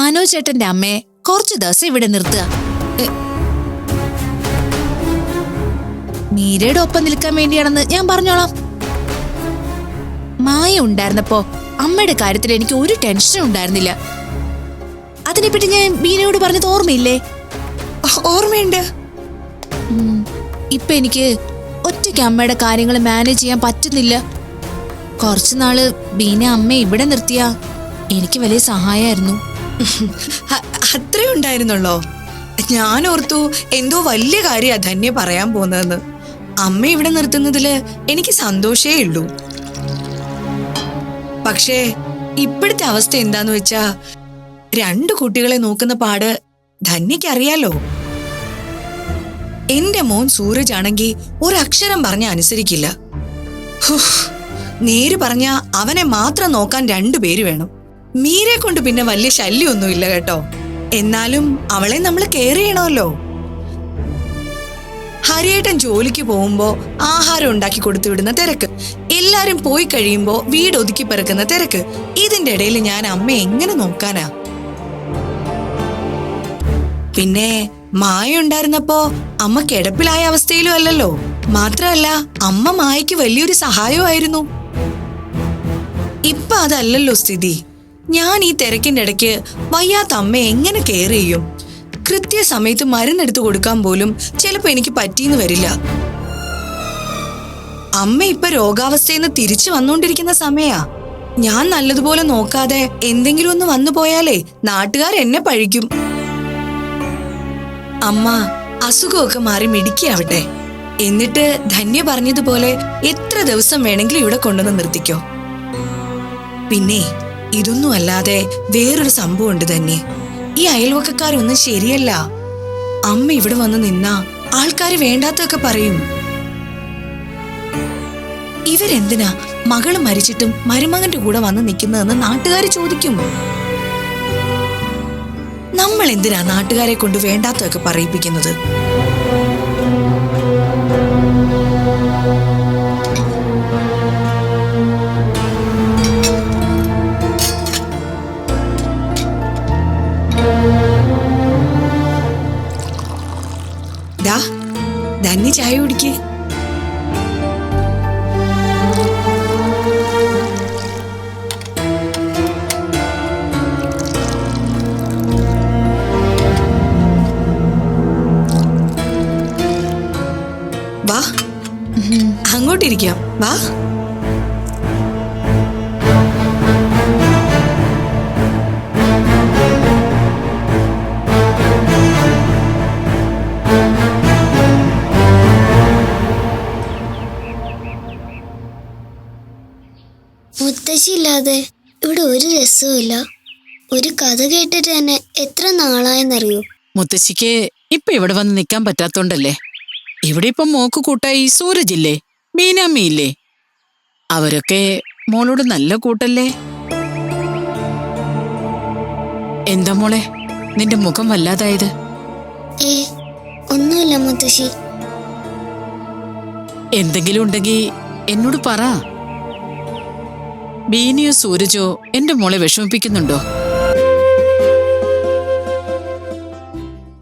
മനോജ് ചേട്ടന്റെ അമ്മയെ കുറച്ചു ദിവസം ഇവിടെ നിർത്തുക. മീരയുടെ ഒപ്പം നിൽക്കാൻ വേണ്ടിയാണെന്ന് ഞാൻ പറഞ്ഞോളാം. മായ ഉണ്ടായിരുന്നപ്പോ അമ്മയുടെ കാര്യത്തിൽ എനിക്ക് ഒരു ടെൻഷനും ഉണ്ടായിരുന്നില്ല. അതിനെപ്പറ്റി ഞാൻ ബീനയോട് പറഞ്ഞത് ഓർമ്മയില്ലേ? ഓർമ്മയുണ്ട്. ഇപ്പൊ എനിക്ക് ഒറ്റയ്ക്ക് അമ്മയുടെ കാര്യങ്ങൾ മാനേജ് ചെയ്യാൻ പറ്റുന്നില്ല. കുറച്ചു നാൾ ബീന അമ്മ ഇവിടെ നിർത്തിയ എനിക്ക് വലിയ സഹായമായിരുന്നു. അത്രേ ഉണ്ടായിരുന്നുള്ളോ? ഞാൻ ഓർത്തു എന്തോ വലിയ കാര്യ ധന്യ പറയാൻ പോകുന്നതെന്ന്. അമ്മ ഇവിടെ നിർത്തുന്നതിൽ എനിക്ക് സന്തോഷേ ഉള്ളൂ. പക്ഷേ ഇപ്പോഴത്തെ അവസ്ഥ എന്താന്ന് വെച്ചാ രണ്ടു കുട്ടികളെ നോക്കുന്ന പാട് ധന്യക്ക് അറിയാലോ എന്റെ മോൻ സൂരജ് ആണെങ്കിൽ ഒരക്ഷരം പറഞ്ഞ അനുസരിക്കില്ല. നേര് പറഞ്ഞ അവനെ മാത്രം നോക്കാൻ രണ്ടുപേര് വേണം. മീരെ കൊണ്ട് പിന്നെ വലിയ ശല്യമൊന്നുമില്ല കേട്ടോ. എന്നാലും അവളെ നമ്മൾ കെയർ ചെയ്യണമല്ലോ. ഹരിയേട്ടൻ ജോലിക്ക് പോകുമ്പോ ആഹാരം ഉണ്ടാക്കി കൊടുത്തു വിടുന്ന തിരക്ക്. എല്ലാരും പോയി കഴിയുമ്പോ വീട് ഒതുക്കി പെറുക്കുന്ന തിരക്ക്. ഇതിന്റെ ഇടയിൽ ഞാൻ അമ്മ എങ്ങനെ നോക്കാനാ? പിന്നെ മായ ഉണ്ടായിരുന്നപ്പോ അമ്മ കിടപ്പിലായ അവസ്ഥയിലും അല്ലല്ലോ. മാത്രമല്ല അമ്മ മായയ്ക്ക് വലിയൊരു സഹായമായിരുന്നു ഇപ്പൊ അതല്ലല്ലോ സ്ഥിതി. ഞാൻ ഈ തിരക്കിന്റെ ഇടയ്ക്ക് വയ്യാത്ത അമ്മ എങ്ങനെ കെയർ ചെയ്യും? കൃത്യസമയത്ത് മരുന്നെടുത്ത് കൊടുക്കാൻ പോലും ചിലപ്പോ എനിക്ക് പറ്റിയെന്ന് വരില്ല. അമ്മ ഇപ്പൊ രോഗാവസ്ഥയിൽ നിന്ന് തിരിച്ചു വന്നുകൊണ്ടിരിക്കുന്ന സമയാ. ഞാൻ നല്ലതുപോലെ നോക്കാതെ എന്തെങ്കിലും ഒന്ന് വന്നു പോയാലേ നാട്ടുകാർ എന്നെ പഴിക്കും. അമ്മ അസുഖമൊക്കെ മാറി മിടിക്കാവട്ടെ എന്നിട്ട് ധന്യ പറഞ്ഞതുപോലെ എത്ര ദിവസം വേണമെങ്കിലും ഇവിടെ കൊണ്ടുവന്ന് നിർത്തിക്കോ. പിന്നെ ഇതൊന്നും അല്ലാതെ വേറൊരു സംഭവം ഉണ്ട് തന്നെ ഈ അയൽവക്കക്കാരൊന്നും ശരിയല്ല. അമ്മ ഇവിടെ വന്ന് നിന്നാ ആൾക്കാര് വേണ്ടാത്തൊക്കെ പറയും. ഇവരെന്തിനാ മകൾ മരിച്ചിട്ടും മരുമകന്റെ കൂടെ വന്ന് നിൽക്കുന്നതെന്ന് നാട്ടുകാർ ചോദിക്കും? നമ്മൾ എന്തിനാ നാട്ടുകാരെ കൊണ്ട് വേണ്ടാത്തൊക്കെ പറയിപ്പിക്കുന്നത്? ധന്യ ചായ കുടിക്കേ. വാ. അങ്ങോട്ടിരിക്കാം. വാ. മുത്തശ്ശിയില്ലാതെ ഇവിടെ ഒരു രസവുമില്ല ഒരു കഥ കേട്ടിട്ട് തന്നെ എത്ര നാളായെന്നറിയോ? മുത്തശ്ശിക്ക് ഇപ്പൊ ഇവിടെ വന്ന് നിൽക്കാൻ പറ്റാത്തോണ്ടല്ലേ? ഇവിടെ ഇപ്പം മോക്ക് കൂട്ടായി സൂരജില്ലേ? മീനാമ്മയില്ലേ? അവരൊക്കെ മോളോട് നല്ല കൂട്ടല്ലേ? എന്താ മോളെ നിന്റെ മുഖം വല്ലാതായത്? ഏ ഒന്നുമില്ല മുത്തശ്ശി. എന്തെങ്കിലും ഉണ്ടെങ്കിൽ എന്നോട് പറ. ബീനിയോ സൂരജോ എന്റെ മോളെ വിഷമിപ്പിക്കുന്നുണ്ടോ?